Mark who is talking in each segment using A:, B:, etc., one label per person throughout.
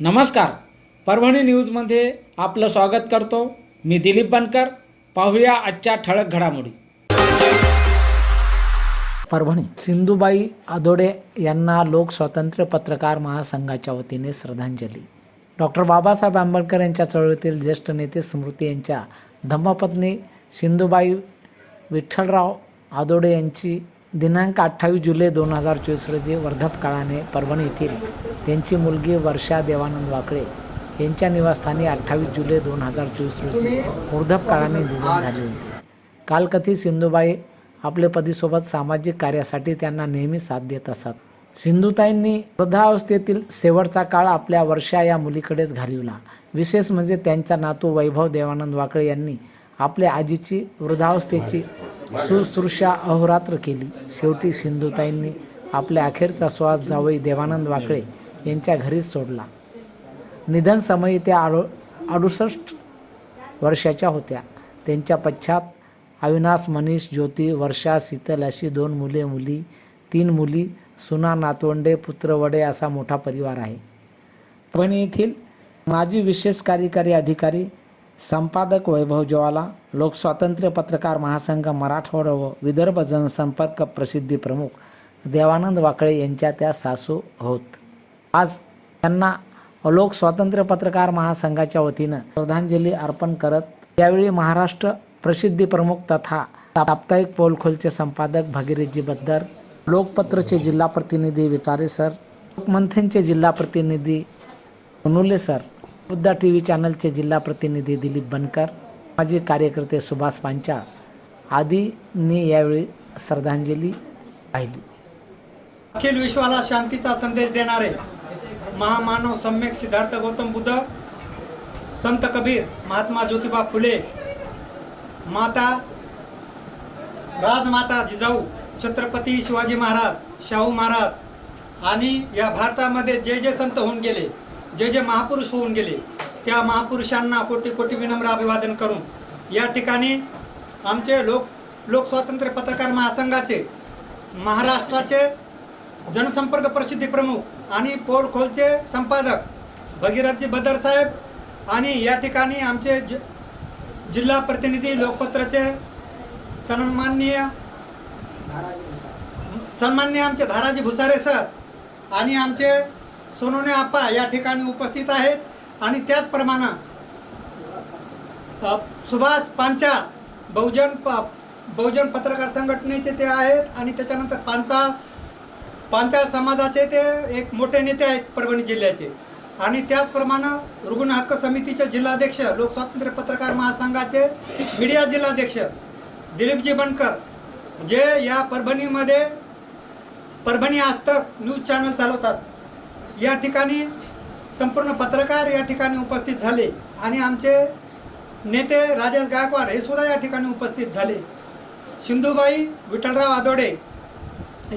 A: नमस्कार. परभणी न्यूजमध्ये आपलं स्वागत करतो. मी दिलीप बनकर. पाहूया आजच्या ठळक घडामोडी. परभणी सिंधुबाई आदोडे यांना लोकस्वातंत्र्य पत्रकार महासंघाच्या वतीने श्रद्धांजली. डॉक्टर बाबासाहेब आंबेडकर यांच्या चळवळीतील ज्येष्ठ नेते स्मृती यांच्या धम्मपत्नी सिंधुबाई विठ्ठलराव आदोडे यांची दिनांक अठ्ठावीस जुलै दोन हजार चोवीस रोजी वर्धापकाळाने परभणी येथील त्यांची मुलगी वर्षा देवानंद वाकळे यांच्या निवासस्थानी अठ्ठावीस जुलै दोन हजार चोवीस रोजी वृद्धापकाळाने निधन झाले. होते कालकथित सिंधुबाई आपल्या पतीसोबत सामाजिक कार्यासाठी त्यांना नेहमी साथ देत असत. सिंधुताईंनी वृद्धावस्थेतील शेवटचा काळ आपल्या वर्षा या मुलीकडेच घालविला. विशेष म्हणजे त्यांचा नातू वैभव देवानंद वाकळे यांनी आपल्या आजीची वृद्धावस्थेची सुश्रुषा अहोरात्र केली. शेवटी सिंधुताईंनी आपल्या अखेरचा श्वास जावई देवानंद वाकळे यांच्या घरीच सोडला. निधन समयी त्या आडो अडुसष्ट वर्षाच्या होत्या. त्यांच्या पश्चात अविनाश मनीष ज्योती वर्षा शीतल अशी दोन मुले मुली तीन मुली सुना नातवंडे पुत्रवडे असा मोठा परिवार आहे. परभणी येथील माजी विशेष कार्यकारी अधिकारी संपादक वैभव ज्वाला लोकस्वातंत्र्य पत्रकार महासंघ मराठवाडा व विदर्भ जनसंपर्क प्रसिद्धी प्रमुख देवानंद वाकळे यांच्या त्या सासू होत. आज त्यांना लोक स्वातंत्र्य पत्रकार महासंघाच्या वतीनं श्रद्धांजली अर्पण करत यावेळी महाराष्ट्र प्रसिद्धी प्रमुख तथा साप्ताहिक पोलखोलचे संपादक भगीरथजी बद्दर लोकपत्रचे जिल्हा प्रतिनिधी विचारे सर लोकमंथनचे जिल्हा प्रतिनिधी अनुले सर बुद्धा टी व्ही चॅनलचे जिल्हा प्रतिनिधी दिलीप बनकर माजी कार्यकर्ते सुभाष पांचाळ आदींनी यावेळी श्रद्धांजली पाहिली
B: अखिल विश्वाला शांतीचा संदेश देणारे महामानव सम्यक सिद्धार्थ गौतम बुद्ध संत कबीर महात्मा ज्योतिबा फुले माता राजमाता जिजाऊ छत्रपती शिवाजी महाराज शाहू महाराज आणि या भारतामध्ये जे जे संत होऊन गेले जे जे महापुरुष होऊन गेले त्या महापुरुषांना कोटी कोटी विनम्र अभिवादन करून या ठिकाणी आमचे लोक लोकस्वातंत्र्य पत्रकार महासंघाचे महाराष्ट्राचे जनसंपर्क प्रसिद्धी प्रमुख आणि पोल खोलचे संपादक भगीरथजी बदर साहेब आणि या ठिकाणी आमचे ज जिल्हा प्रतिनिधी लोकपत्राचे सन्माननीय सन्माननीय आमचे धाराजी भुसारे सर आणि आमचे सोनोने आप्पा या ठिकाणी उपस्थित आहेत. आणि त्याचप्रमाणे सुभाष पांचाळ बहुजन प बहुजन पत्रकार संघटनेचे ते आहेत. आणि त्याच्यानंतर पांचाळ पांचाळ समाजाचे ते एक मोठे नेते आहेत परभणी जिल्ह्याचे. आणि त्याचप्रमाणे रुग्ण हक्क समितीचे जिल्हाध्यक्ष लोकस्वातंत्र्य पत्रकार महासंघाचे मीडिया जिल्हाध्यक्ष दिलीपजी बनकर जे या परभणीमध्ये परभणी आजतक न्यूज चॅनल चालवतात. या ठिकाणी संपूर्ण पत्रकार या ठिकाणी उपस्थित झाले आणि आमचे नेते राजेश गायकवाड हे सुद्धा या ठिकाणी उपस्थित झाले. सिंधुबाई विठ्ठलराव आदोडे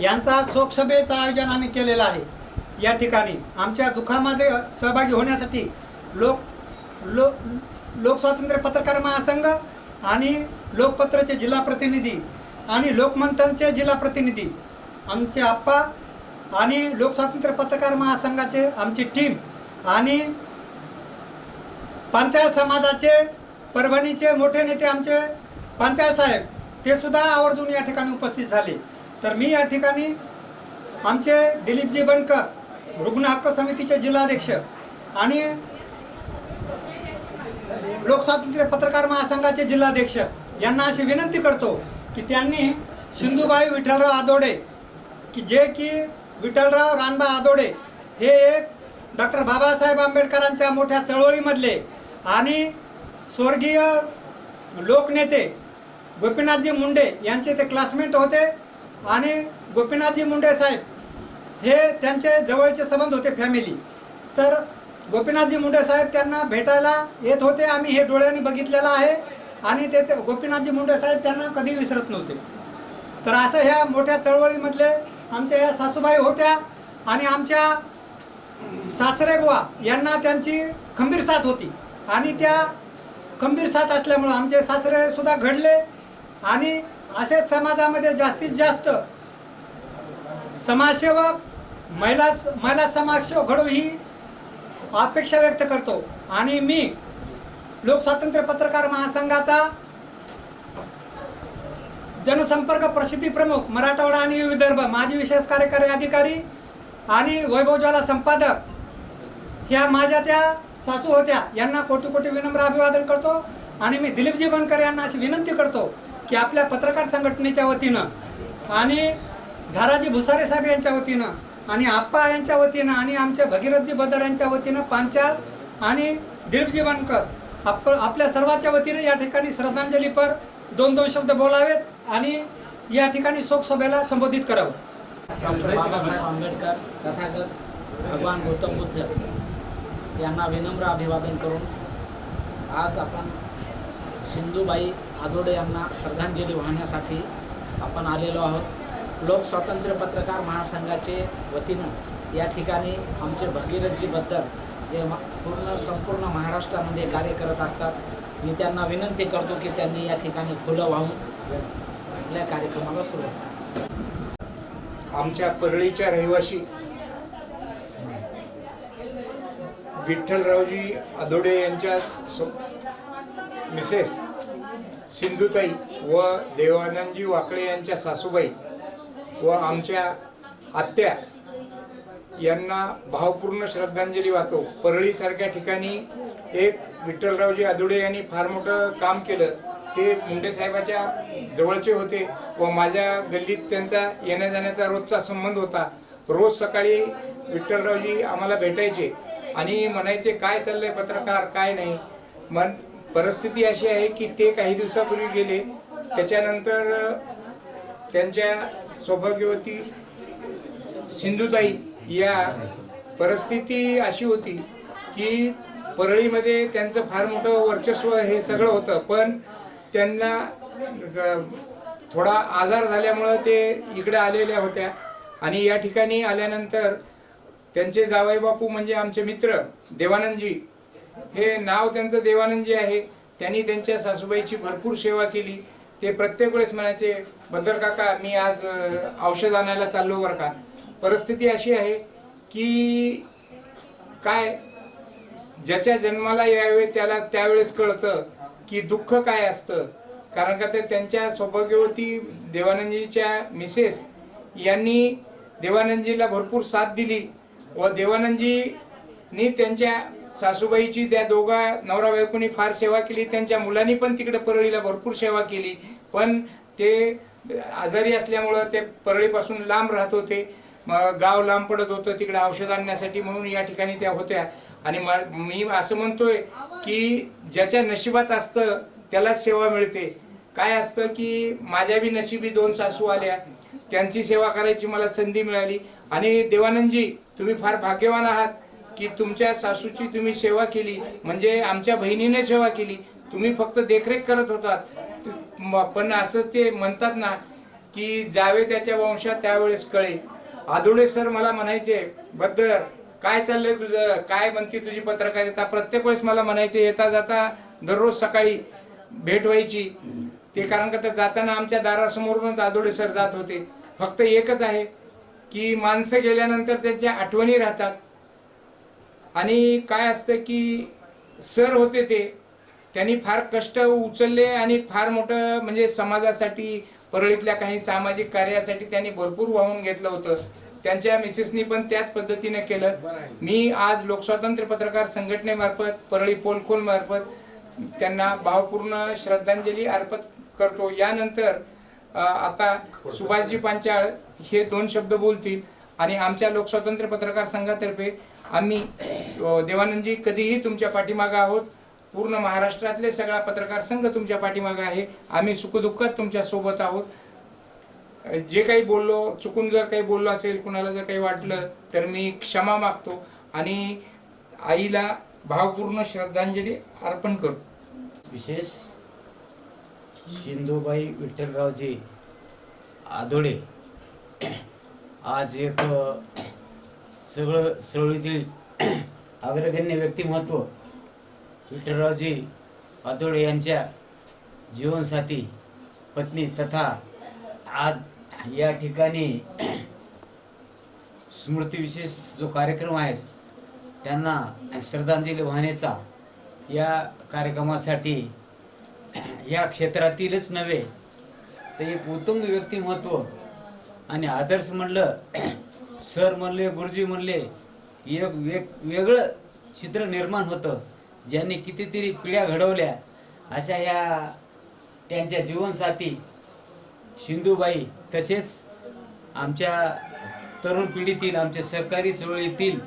B: यांचा शोकसभेचं आयोजन आम्ही केलेलं आहे. या ठिकाणी आमच्या दुःखामध्ये सहभागी होण्यासाठी लोक लो लोकस्वातंत्र्य पत्रकार महासंघ आणि लोकपत्रचे जिल्हा प्रतिनिधी आणि लोकमंथनचे जिल्हा प्रतिनिधी आमचे आप्पा आणि लोकस्वातंत्र्य पत्रकार महासंघाचे आमची टीम आणि पंचायत समाजाचे परभणीचे मोठे नेते आमचे पंचायत साहेब ते सुद्धा आवर्जून या ठिकाणी उपस्थित झाले. तर मी या ठिकाणी आमचे दिलीपजी बनकर रुग्ण हक्क समितीचे जिल्हाध्यक्ष आणि लोकस्वातंत्र्य पत्रकार महासंघाचे जिल्हाध्यक्ष यांना अशी विनंती करतो की त्यांनी सिंधुबाई विठ्ठलराव आदोडे की जे की विठ्ठलराव रानबा आदोडे हे एक डॉक्टर बाबासाहेब आंबेडकरांच्या मोठ्या चळवळीमधले आणि स्वर्गीय लोकनेते गोपीनाथजी मुंडे यांचे ते क्लासमेट होते आणि गोपीनाथजी मुंडे साहेब हे त्यांचे जवळचे संबंध होते फॅमिली तर गोपीनाथजी मुंडे साहेब त्यांना भेटायला येत होते. आम्ही हे डोळ्यांनी बघितलेलं आहे आणि ते ते गोपीनाथजी मुंडे साहेब त्यांना कधी विसरत नव्हते. तर असं ह्या मोठ्या चळवळीमधले आमच्या या सासूबाई होत्या आणि आमच्या सासरे बुवा यांना त्यांची खंबीर साथ होती. आणि त्या खंबीर साथ असल्यामुळं आमचे सासरेसुद्धा घडले आणि असेच समाजामध्ये जास्तीत जास्त समाजसेवक महिला महिला समाजसेवक घडू ही अपेक्षा व्यक्त करतो. आणि मी लोकस्वातंत्र्य पत्रकार महासंघाचा जनसंपर्क प्रसिद्धी प्रमुख मराठवाडा आणि विदर्भ माजी विशेष कार्यकारी अधिकारी आणि वैभवज्वाला संपादक. ह्या माझ्या त्या सासू होत्या यांना कोटी कोटी विनम्र अभिवादन करतो आणि मी दिलीपजी बनकर यांना अशी विनंती करतो की आपल्या पत्रकार संघटनेच्या वतीनं आणि धाराजी भुसारे साहेब यांच्या वतीनं आणि आप्पा यांच्या वतीनं आणि आमच्या भगीरथजी बदर यांच्या वतीनं पांचाळ आणि दिलीपजी बनकर आप आपल्या सर्वांच्या वतीनं या ठिकाणी श्रद्धांजलीपर दोन दोन शब्द बोलावेत. आणि या ठिकाणी शोकसभेला संबोधित करावं.
A: डॉक्टर बाबासाहेब आंबेडकर तथागत भगवान गौतम बुद्ध यांना विनम्र अभिवादन करून आज आपण सिंधुबाई आदोडे यांना श्रद्धांजली वाहण्यासाठी आपण आलेलो आहोत. लोक स्वातंत्र्य पत्रकार महासंघाचे वतीनं या ठिकाणी आमचे भगीरथजी बद्दल जे मा- पूर्ण संपूर्ण महाराष्ट्रामध्ये कार्य करत असतात मी त्यांना विनंती करतो की त्यांनी या ठिकाणी फुलं वाहून आपल्या कार्यक्रमाला सुरुवात
C: आमच्या परळीच्या रहिवासी विठ्ठलरावजी आदोडे यांच्या मिसेस सिंधुताई व देवानंदजी वाकळे यांच्या सासूबाई व आमच्या आत्या यांना भावपूर्ण श्रद्धांजली वाहतो. परळीसारख्या ठिकाणी एक विठ्ठलरावजी आदुडे यांनी फार मोठं काम केलं. ते मुंडे साहेबाच्या जवळचे होते व माझ्या गल्लीत त्यांचा येण्या जाण्याचा रोजचा संबंध होता. रोज सकाळी विठ्ठलरावजी आम्हाला भेटायचे आणि म्हणायचे काय चाललंय पत्रकार? काय नाही? मन परिस्थिती अशी आहे की ते काही दिवसापूर्वी गेले. त्याच्यानंतर त्यांच्या सौभाग्यवती सिंधुताई या परिस्थिती अशी होती की परळीमध्ये त्यांचं फार मोठं वर्चस्व हे सगळं होतं. पण त्यांना ज- थोडा आजार झाल्यामुळं ते इकडे आलेल्या होत्या. आणि या ठिकाणी आल्यानंतर त्यांचे जावई बापू म्हणजे आमचे मित्र देवानंदजी हे नाव त्यांचं देवानंदजी आहे. त्यांनी त्यांच्या सासूबाईची भरपूर सेवा केली. ते प्रत्येक वेळेस म्हणायचे बद्दर काका मी आज औषध आणायला चाललो बरं का? परिस्थिती अशी आहे की काय? ज्याच्या जन्माला यावे त्याला त्यावेळेस कळतं. की दुःख काय असतं? कारण का तर त्यांच्या सौभाग्यवती देवानंदजीच्या मिसेस यांनी देवानंदजीला भरपूर साथ दिली व देवानंदजीनी त्यांच्या सासूबाईची त्या दोघा नवरा बायकोनी फार सेवा केली. त्यांच्या मुलांनी पण तिकडे परळीला भरपूर सेवा केली. पण ते आजारी असल्यामुळं ते परळीपासून लांब राहत होते. मग गाव लांब पडत होतं तिकडे औषध आणण्यासाठी म्हणून या ठिकाणी त्या होत्या. आणि मी असं म्हणतोय की ज्याच्या नशिबात असतं त्यालाच सेवा मिळते. काय असतं की माझ्या बी नशिबी दोन सासू आल्या त्यांची सेवा करायची मला संधी मिळाली. आणि देवानंदजी तुम्ही फार भाग्यवान आहात की तुमच्या सासूची तुम्ही सेवा केली. म्हणजे आमच्या बहिणीने सेवा केली. तुम्ही फक्त देखरेख करत होतात. पण असंच ते म्हणतात ना की जावे त्याच्या वंशात त्यावेळेस कळे. आदोडे सर मला म्हणायचे बद्दल काय चाललंय तुझं? काय म्हणते तुझी पत्रकारिता? प्रत्येक वेळेस मला म्हणायचे येता जाता दररोज सकाळी भेट व्हायची. ते कारण का तर जाताना आमच्या दारासमोरूनच आदोडे सर जात होते. फक्त एकच आहे की माणसं गेल्यानंतर त्यांच्या आठवणी राहतात. आणि काय असतं की सर होते ते त्यांनी फार कष्ट उचलले आणि फार मोठं म्हणजे समाजासाठी परळीतल्या काही सामाजिक कार्यासाठी त्यांनी भरपूर वाहून घेतलं होतं. त्यांच्या मिसेसनी पण त्याच पद्धतीने केलं. मी आज लोकस्वातंत्र्य पत्रकार संघटनेमार्फत परळी पोलखोल मार्फत त्यांना भावपूर्ण श्रद्धांजली अर्पण करतो. यानंतर आता सुभाषजी पांचाळ हे दोन शब्द बोलतील आणि आमच्या लोकस्वातंत्र्य पत्रकार संघातर्फे आम्ही देवानंदजी कधीही तुमच्या पाठीमागं आहोत. पूर्ण महाराष्ट्रातले सगळा पत्रकार संघ तुमच्या पाठीमागं आहे. आम्ही सुखदुःखात तुमच्यासोबत आहोत. जे काही बोललो चुकून जर काही बोललो असेल कुणाला जर काही वाटलं तर मी क्षमा मागतो आणि आईला भावपूर्ण श्रद्धांजली अर्पण करतो.
D: विशेष सिंधुबाई विठ्ठलरावजी आदोळे आज एक सगळं सवळीतील अग्रगण्य व्यक्तिमत्व विठ्ठलरावजी आदोळे यांच्या जीवनसाथी पत्नी तथा आज या ठिकाणी स्मृतिविशेष जो कार्यक्रम आहे त्यांना श्रद्धांजली वाहण्याचा या कार्यक्रमासाठी या क्षेत्रातीलच नव्हे तर एक उत्तम व्यक्तिमत्व आणि आदर्श म्हणलं सर म्हणले गुरुजी म्हणले एक वेग वेगळं चित्र निर्माण होतं ज्यांनी कितीतरी पिढ्या घडवल्या अशा या त्यांच्या जीवनसाथी सिंधुबाई तसेच आमच्या तरुण पिढीतील आमच्या सहकारी चळवळीतील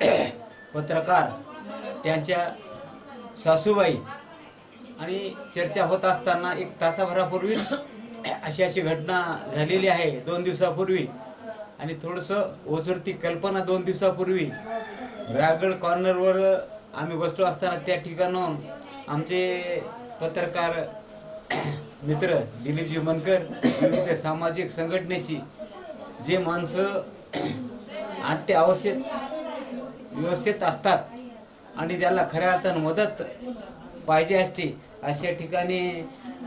D: पत्रकार त्यांच्या सासूबाई आणि चर्चा होत असताना एक तासाभरापूर्वीच अशी अशी घटना झालेली आहे दोन दिवसापूर्वी. आणि थोडंसं ओझरती कल्पना दोन दिवसापूर्वी. रायगड कॉर्नरवर आम्ही बसलो असताना त्या ठिकाणाहून आमचे पत्रकार मित्र दिलीपजी मनकर विविध सामाजिक संघटनेशी जे माणसं अत्यावश्यक व्यवस्थेत असतात आणि त्याला खऱ्या अर्थानं मदत पाहिजे असते अशा ठिकाणी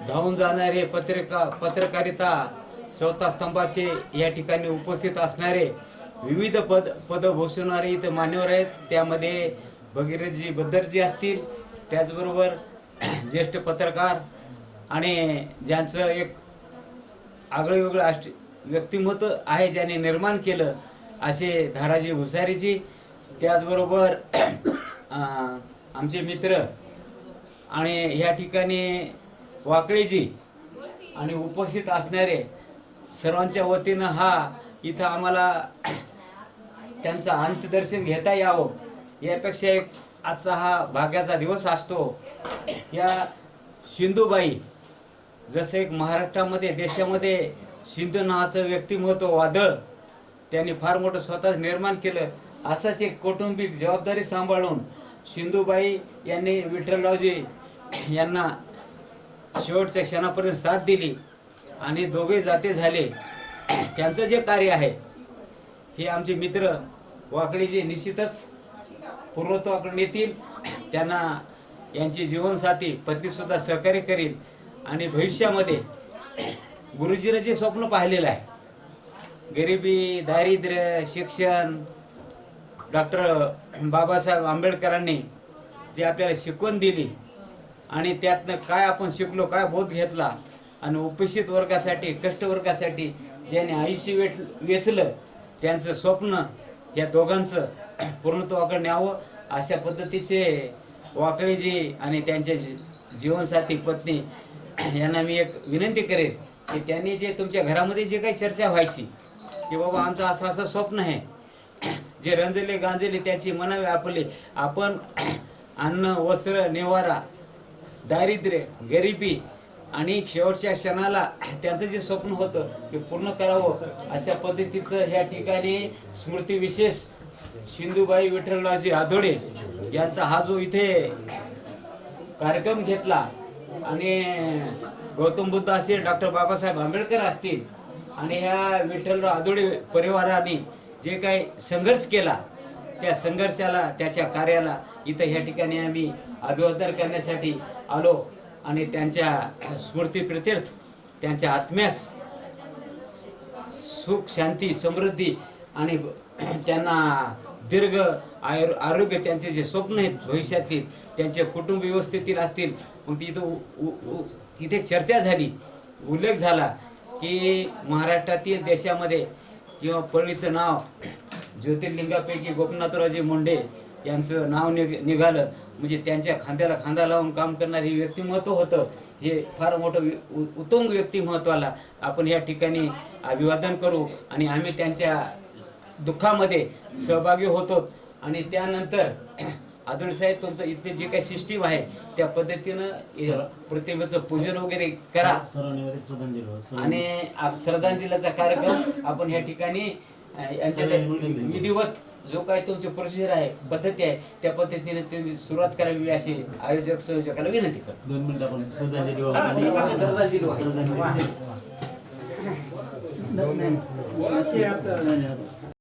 D: धावून जाणारे पत्रिका पत्रकारिता चौथा स्तंभाचे या ठिकाणी उपस्थित असणारे विविध पद पद भूषवणारे इथं मान्यवर आहेत. त्यामध्ये भगीरथजी बद्दरजी असतील. त्याचबरोबर ज्येष्ठ पत्रकार आणि ज्यांचं एक आगळं वेगळं अष्ट व्यक्तिमत्व आहे ज्याने निर्माण केलं असे धाराजी भुसारीजी त्याचबरोबर आमचे मित्र आणि ह्या ठिकाणी वाकळेजी आणि उपस्थित असणारे सर्वांच्या वतीनं हा इथं आम्हाला त्यांचं अंत्यदर्शन घेता यावं यापेक्षा एक आजचा हा भाग्याचा दिवस असतो. या सिंधुबाई जसं एक महाराष्ट्रामध्ये देशामध्ये सिंधू नावाचं व्यक्तिमत्व वादळ त्यांनी फार मोठं स्वतःच निर्माण केलं असंच एक कौटुंबिक जबाबदारी सांभाळून सिंधुबाई यांनी विठ्ठलरावजी यांना शेवटच्या क्षणापर्यंत साथ दिली आणि दोघे जाते झाले. त्यांचं जे कार्य आहे हे आमचे मित्र वाकडेजी निश्चितच पूर्वत्वाकडे नेतील त्यांना यांची जीवनसाथी पत्नीसुद्धा सहकार्य करील. आणि भविष्यामध्ये गुरुजीनं जे स्वप्न पाहिलेलं आहे गरिबी दारिद्र्य शिक्षण डॉक्टर बाबासाहेब आंबेडकरांनी जे आपल्याला शिकवण दिली आणि त्यातनं काय आपण शिकलो काय बोध घेतला आणि उपेक्षित वर्गासाठी कष्टवर्गासाठी ज्याने आयुष्य वेट वेचलं त्यांचं स्वप्न या दोघांचं पूर्णत्वाकडे न्यावं अशा पद्धतीचे वाकळेजी आणि त्यांचे जी- जीवनसाथी पत्नी यांना मी एक विनंती करेन की त्यांनी जे तुमच्या घरामध्ये जे काही चर्चा व्हायची की बाबा आमचं असं असं स्वप्न आहे जे रंजले गांजले त्याची मनावे आपले आपण अन्न वस्त्र निवारा दारिद्र्य गरिबी आणि शेवटच्या क्षणाला त्यांचं जे स्वप्न होतं ते पूर्ण करावं अशा पद्धतीचं ह्या ठिकाणी स्मृती विशेष सिंधुबाई विठ्ठलरावजी आधोडे यांचा हा जो इथे कार्यक्रम घेतला आणि गौतम बुद्ध असेल डॉक्टर बाबासाहेब आंबेडकर असतील आणि ह्या विठ्ठलराव आदोडे परिवाराने जे काही संघर्ष केला त्या संघर्षाला त्याच्या कार्याला इथं ह्या ठिकाणी आम्ही अभिवादन करण्यासाठी आलो आणि त्यांच्या स्मृतीप्रित्यर्थ त्यांच्या आत्म्यास सुख शांती समृद्धी आणि त्यांना दीर्घ आयुर आरोग्य त्यांचे जे स्वप्न आहेत भविष्यातील त्यांचे कुटुंब व्यवस्थेतील असतील मग तिथं उ- उ- उ- तिथे चर्चा झाली उल्लेख झाला की महाराष्ट्रातील देशामध्ये किंवा पळणीचं नाव ज्योतिर्लिंगापैकी गोपीनाथरावजी मुंडे यांचं नाव निघ निघालं. म्हणजे त्यांच्या खांद्याला खांदा लावून काम करणारे हे व्यक्तिमत्व होतं. हे फार मोठं उ- उत्तुंग व्यक्तिमत्वाला आपण या ठिकाणी अभिवादन करू आणि आम्ही त्यांच्या दुःखामध्ये सहभागी होतो. आणि त्यानंतर आदुल साहेब तुमचं इथले जे काही सिस्टीम आहे त्या पद्धतीनं प्रतिमेचं पूजन वगैरे करा. आणि आप- श्रद्धांजलीचा कार्यक्रम आपण या ठिकाणी यांच्या विधिवत जो काही तुमची प्रोसिजर आहे पद्धती आहे त्या पद्धतीने तुम्ही सुरुवात करावी अशी आयोजक संयोजकाला विनंती करतो.
E: दोन मिनिटं आपण श्रद्धांजली.
D: श्रद्धांजली.